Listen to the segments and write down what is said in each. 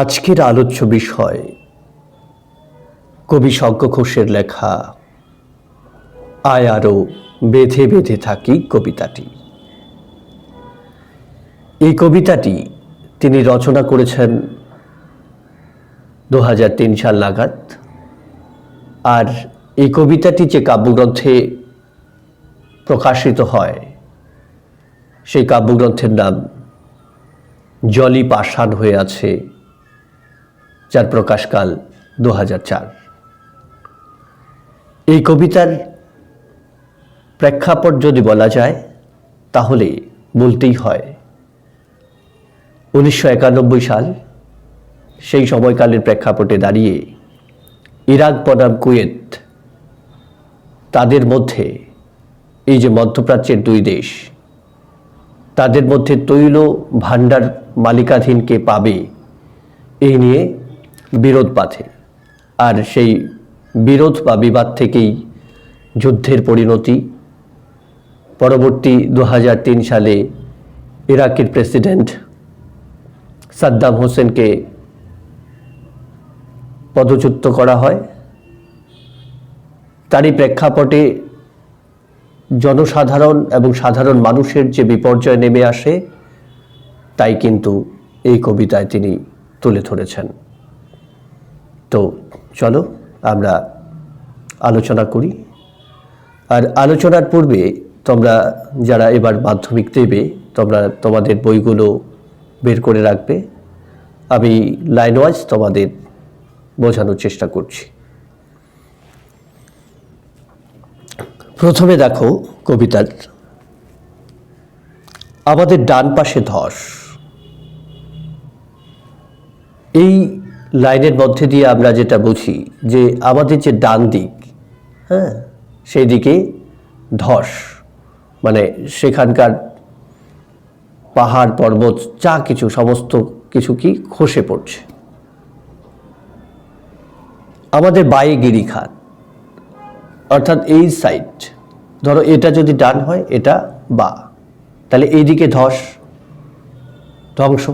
আজকের আলোচ্য বিষয়, কবি শঙ্খ ঘোষের লেখা, আয় আরও বেঁধে বেঁধে থাকি কবিতাটি। এই কবিতাটি তিনি রচনা করেছেন দু হাজার তিন সাল নাগাদ। আর এই কবিতাটি যে কাব্যগ্রন্থে প্রকাশিত হয়, সেই কাব্যগ্রন্থের নাম, জলি পাষাণ হয়ে আছে যার প্রকাশকাল দু এই কবিতার প্রেক্ষাপট যদি বলা যায়, তাহলে বলতেই হয়, উনিশশো একানব্বই সাল সেই সময়কালের প্রেক্ষাপটে দাঁড়িয়ে ইরাক বনাম কুয়েত, তাদের মধ্যে এই যে মধ্যপ্রাচ্যের দুই দেশ, তাদের মধ্যে তৈল ভাণ্ডার মালিকাধীনকে পাবে, এই নিয়ে বিরোধ বাঁধে। আর সেই বিরোধ বা বিবাদ থেকেই যুদ্ধের পরিণতি। পরবর্তী দু হাজার তিন সালে ইরাকের প্রেসিডেন্ট সাদ্দাম হোসেনকে পদচ্যুত করা হয়। তারই প্রেক্ষাপটে জনসাধারণ এবং সাধারণ মানুষের যে বিপর্যয় নেমে আসে, তাই কিন্তু এই কবিতায় তিনি তুলে ধরেছেন। তো চলো আমরা আলোচনা করি। আর আলোচনার পূর্বে তোমরা যারা এবার মাধ্যমিক দেবে, তোমরা তোমাদের বইগুলো বের করে রাখবে। আমি লাইন ওয়াইজ তোমাদের বোঝানোর চেষ্টা করছি। প্রথমে দেখো কবিতার। আমাদের ডান পাশে ধস। এই লাইনের মধ্যে দিয়ে আমরা যেটা বুঝি, যে আমাদের যে ডান দিক হ্যাঁ সেই দিকে ধস মানে সেখানকার পাহাড়, পর্বত, যা কিছু, সমস্ত কিছু কি খসে পড়ছে। আমাদের বায়ে গিরিখাত অর্থাৎ এই সাইড ধরো এটা যদি ডান হয়, এটা বা, তাহলে এইদিকে ধস, ধ্বংস।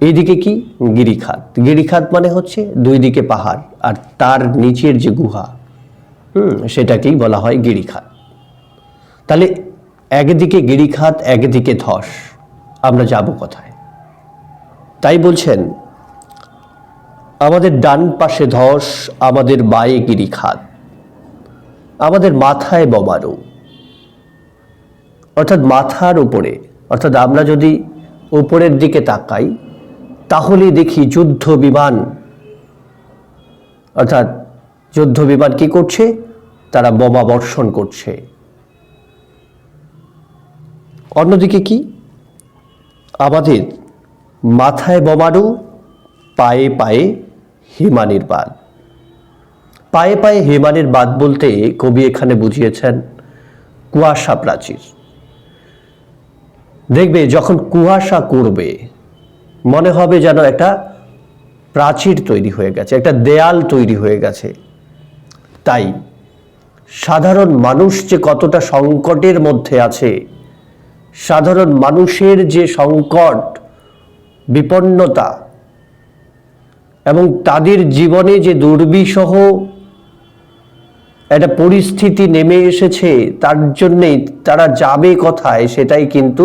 এইদিকে কি? গিরিখাত। গিরিখাত মানে হচ্ছে দুই দিকে পাহাড় আর তার নিচের যে গুহা, হুম, সেটাকেই বলা হয় গিরিখাত। তাহলে একদিকে গিরিখাত, একদিকে ধস, আমরা যাব কোথায়? তাই বলছেন, আমাদের ডান পাশে ধস, আমাদের বায়ে গিরিখাত, আমাদের মাথায় বোমারু। অর্থাৎ মাথার উপরে, অর্থাৎ আমরা যদি উপরের দিকে তাকাই তাহলে দেখি যুদ্ধ বিমান। অর্থাৎ যুদ্ধ বিমান কি করছে? তারা বোমা বর্ষণ করছে। অন্যদিকে কি? আমাদের মাথায় বোমারু, পায়ে পায়ে হিমানির বাদ পায়ে পায়ে হিমানির বাদ বলতে কবি এখানে বুঝিয়েছেন কুয়াশা প্রাচীর। দেখবে যখন কুয়াশা করবে মনে হবে যেন একটা প্রাচীর তৈরি হয়ে গেছে, একটা দেয়াল তৈরি হয়ে গেছে। তাই সাধারণ মানুষ যে কতটা সংকটের মধ্যে আছে, সাধারণ মানুষের যে সংকট, বিপন্নতা এবং তাদের জীবনে যে দুর্বিষহ একটা পরিস্থিতি নেমে এসেছে, তার জন্যেই তারা যাবে কথায় সেটাই কিন্তু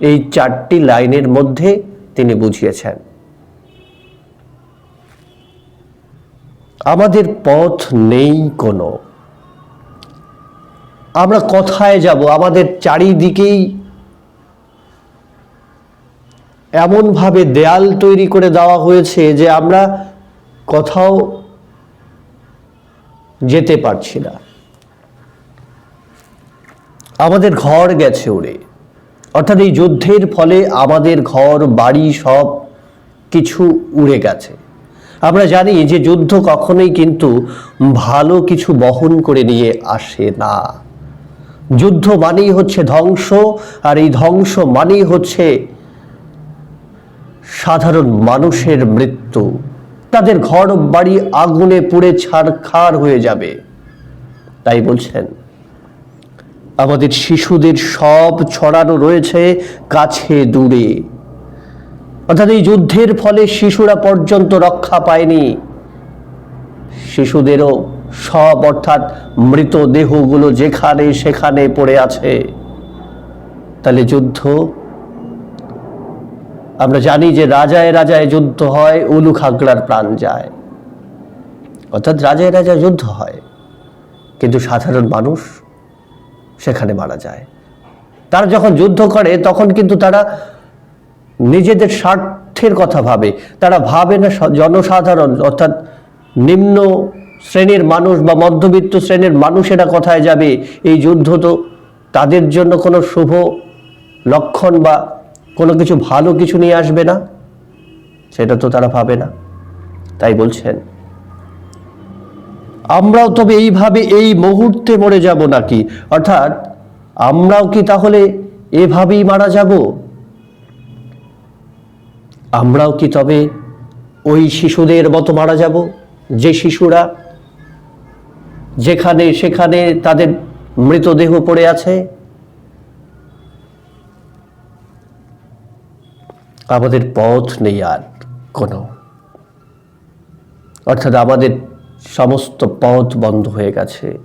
এই চারটি লাইনের মধ্যে তিনি বুঝিয়েছেন। আমাদের পথ নেই কোনো। আমরা কোথায় যাব? আমাদের চারিদিকেই এমনভাবে দেয়াল তৈরি করে দেওয়া হয়েছে যে আমরা কোথাও যেতে পারছি না। আমাদের ঘর গেছে উড়ে। অর্থাৎ এই যুদ্ধের ফলে আমাদের ঘর, বাড়ি সব কিছু উড়ে গেছে। আমরা জানি যে যুদ্ধ কখনোই কিন্তু ভালো কিছু বহন করে নিয়ে আসে না। যুদ্ধ মানেই হচ্ছে ধ্বংস, আর এই ধ্বংস মানেই হচ্ছে সাধারণ মানুষের মৃত্যু। তাদের ঘর, বাড়ি আগুনে পুড়ে ছাড়খাড় হয়ে যাবে, তাই বলছেন আমাদের শিশুদের সব ছড়ানো রয়েছে কাছে দূরে। অর্থাৎ এই যুদ্ধের ফলে শিশুরা পর্যন্ত রক্ষা পায়নি। শিশুদেরও সব অর্থাৎ মৃতদেহগুলো যেখানে সেখানে পড়ে আছে। তাহলে যুদ্ধ? আমরা জানি যে রাজায় রাজায় যুদ্ধ হয়, উলু খাগড়ার প্রাণ যায়। অর্থাৎ রাজায় রাজায় যুদ্ধ হয়। কিন্তু সাধারণ মানুষ সেখানে মারা যায়। তারা যখন যুদ্ধ করে, তখন কিন্তু তারা নিজেদের স্বার্থের কথা ভাবে। তারা ভাবে না জনসাধারণ, অর্থাৎ নিম্ন শ্রেণির মানুষ বা মধ্যবিত্ত শ্রেণির মানুষেরা কোথায় যাবে? এই যুদ্ধ তো তাদের জন্য কোনো শুভ লক্ষণ বা কোনো কিছু ভালো কিছু নিয়ে আসবে না। সেটা তো তারা ভাবে না। তাই বলছেন আমরাও তবে এইভাবে এই মুহূর্তে মরে যাব নাকি? অর্থাৎ, আমরাও কি তাহলে এভাবেই মারা যাব? আমরাও কি তবে ওই শিশুদের মতো মারা যাব? যে শিশুরা যেখানে সেখানে তাদের মৃতদেহ পড়ে আছে? আমাদের পথ নেই আর কোনো। অর্থাৎ আমাদের সমস্ত পথ বন্ধ হয়ে গেছে।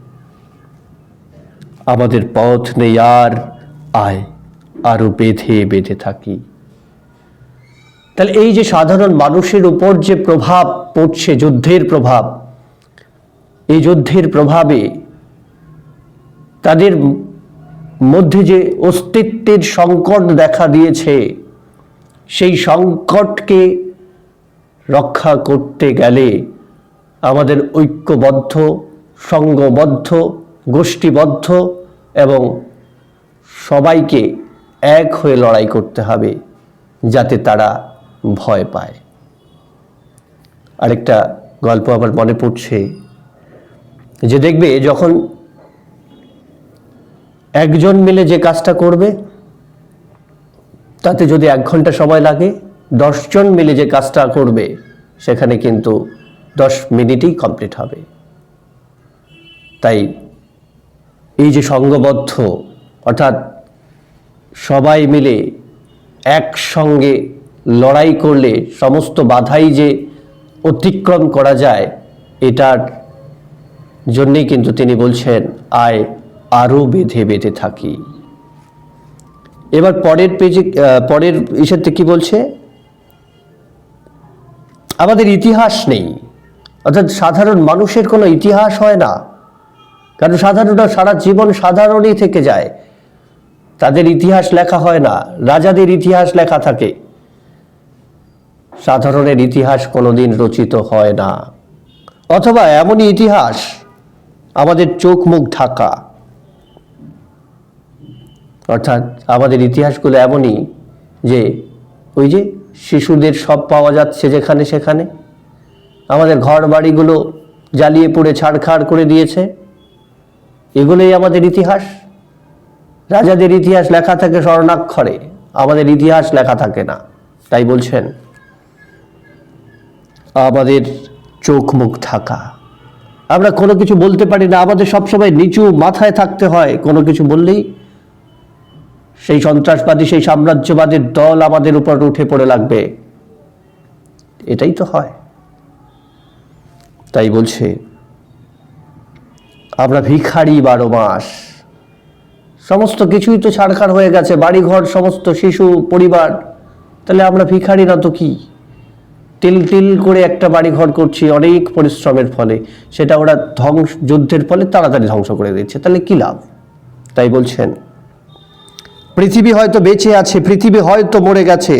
আমাদের পথ নেই আর, আয়, আরও বেঁধে বেঁধে থাকি। তাহলে এই যে সাধারণ মানুষের উপর যে প্রভাব পড়ছে, যুদ্ধের প্রভাব, এই যুদ্ধের প্রভাবে তাদের মধ্যে যে অস্তিত্বের সংকট দেখা দিয়েছে, সেই সংকটকে রক্ষা করতে গেলে আমাদের ঐক্যবদ্ধ, সঙ্গবদ্ধ, গোষ্ঠীবদ্ধ এবং সবাইকে এক হয়ে লড়াই করতে হবে যাতে তারা ভয় পায়। আরেকটা গল্প আমার মনে পড়ছে। যে দেখবে যখন একজন মিলে যে কাজটা করবে, তাতে যদি এক ঘণ্টা সময় লাগে, দশজন মিলে যে কাজটা করবে, সেখানে কিন্তু দশ মিনিটেই কমপ্লিট হবে। তাই এই যে সঙ্গবদ্ধ, অর্থাৎ সবাই মিলে একসঙ্গে লড়াই করলে সমস্ত বাধাই যে অতিক্রম করা যায়, এটার জন্যেই কিন্তু তিনি বলছেন, আয় আরও বেঁধে বেঁধে থাকি। এবার পরের পেজে পরের ইসেতে কি বলছে? আমাদের ইতিহাস নেই। অর্থাৎ সাধারণ মানুষের কোনো ইতিহাস হয় না। কারণ সাধারণরা সারা জীবন সাধারণই থেকে যায়। তাদের ইতিহাস লেখা হয় না, রাজাদের ইতিহাস লেখা থাকে। সাধারণের ইতিহাস কোনোদিন রচিত হয় না। অথবা এমনই ইতিহাস, আমাদের চোখ মুখ ঢাকা। অর্থাৎ আমাদের ইতিহাসগুলো এমনই যে, ওই যে শিশুদের সব পাওয়া যাচ্ছে যেখানে সেখানে। আমাদের ঘর বাড়িগুলো জ্বালিয়ে পুড়ে ছাড়খাড় করে দিয়েছে। এগুলোই আমাদের ইতিহাস। রাজাদের ইতিহাস লেখা থাকে স্বর্ণাক্ষরে, আমাদের ইতিহাস লেখা থাকে না, তাই বলছেন, আমাদের চোখ মুখ থাকা। আমরা কোনো কিছু বলতে পারি না, আমাদের সবসময় নিচু মাথায় থাকতে হয়, কোনো কিছু বললেই সেই সন্ত্রাসবাদী, সেই সাম্রাজ্যবাদের দল আমাদের উপর উঠে পড়ে লাগবে। এটাই তো হয়। তাই বলছে, আমরা ভিখারি বারো মাস। সমস্ত কিছুই তো ছাড়খাড় হয়ে গেছে, বাড়িঘর, সমস্ত শিশু, পরিবার। তাহলে আমরা ভিখারি না তো কি? তিল তিল করে একটা বাড়ি ঘর করছি অনেক পরিশ্রমের ফলে। সেটা ওরা ধ্বংস, যুদ্ধের ফলে তাড়াতাড়ি ধ্বংস করে দিচ্ছে। তাহলে কি লাভ? তাই বলছেন, পৃথিবী হয়তো বেঁচে আছে, পৃথিবী হয়তো মরে গেছে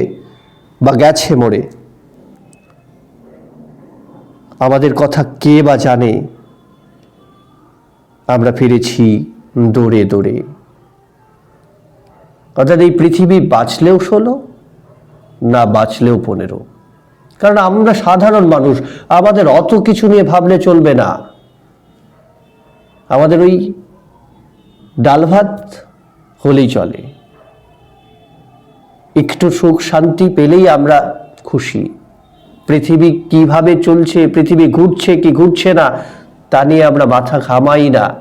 বা গেছে মরে। আমাদের কথা কে বা জানে? আমরা ফিরেছি দৌড়ে দৌড়ে। অর্থাৎ এই পৃথিবী বাঁচলেও ষোলো, না বাঁচলেও পনেরো। কারণ আমরা সাধারণ মানুষ, আমাদের অত কিছু নিয়ে ভাবলে চলবে না। আমাদের ওই ডাল ভাত হলেই চলে। একটু সুখ শান্তি পেলেই আমরা খুশি। পৃথিবী কীভাবে চলছে, পৃথিবী ঘুরছে কি ঘুরছে না, তা নিয়ে আমরা মাথা ঘামাই না।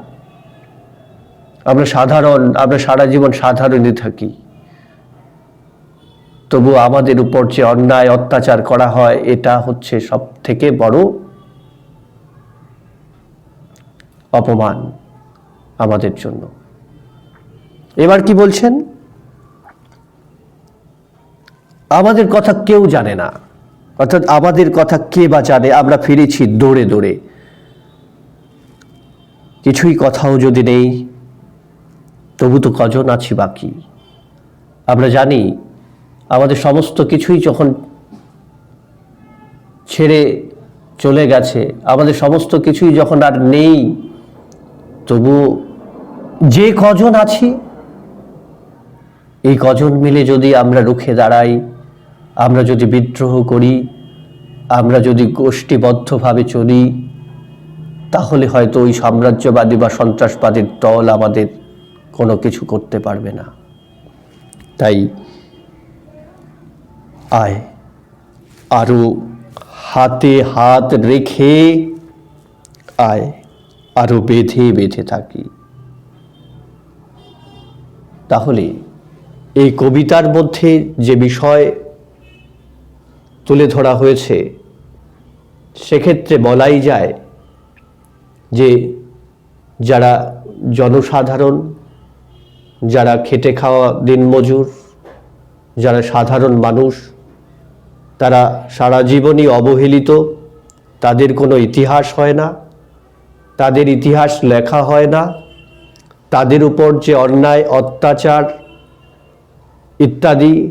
আমরা সাধারণ, আমরা সারা জীবন সাধারণই থাকি। তবু আমাদের উপর যে অন্যায় অত্যাচার করা হয়, এটা হচ্ছে সব থেকে বড় অপমান আমাদের জন্য। এবার কি বলছেন? আমাদের কথা কেউ জানে না। অর্থাৎ আমাদের কথা কে বা জানে আমরা ফিরেছি দৌড়ে দৌড়ে। কিছুই কথাও যদি নেই, তবু তো কজন আছি বাকি? আমরা জানি আমাদের সমস্ত কিছুই যখন ছেড়ে চলে গেছে, আমাদের সমস্ত কিছুই যখন আর নেই, তবু যে কজন আছি, এই কজন মিলে যদি আমরা রুখে দাঁড়াই আমরা যদি বিদ্রোহ করি, আমরা যদি গোষ্ঠীবদ্ধভাবে চলি, তাহলে হয়তো ওই সাম্রাজ্যবাদী বা সন্ত্রাসবাদীর দল আমাদের কোনো কিছু করতে পারবে না। তাই আয় আরও হাতে হাত রেখে আয় আরও বেঁধে বেঁধে থাকি। তাহলে এই কবিতার মধ্যে যে বিষয় তুলে ধরা হয়েছে, সেক্ষেত্রে বলাই যায় যে যারা জনসাধারণ, যারা খেটে খাওয়া দিনমজুর, যারা সাধারণ মানুষ, তারা সারা জীবনই অবহেলিত, তাদের কোনো ইতিহাস হয় না, তাদের ইতিহাস লেখা হয় না, তাদের উপর যে অন্যায়, অত্যাচার ইত্যাদি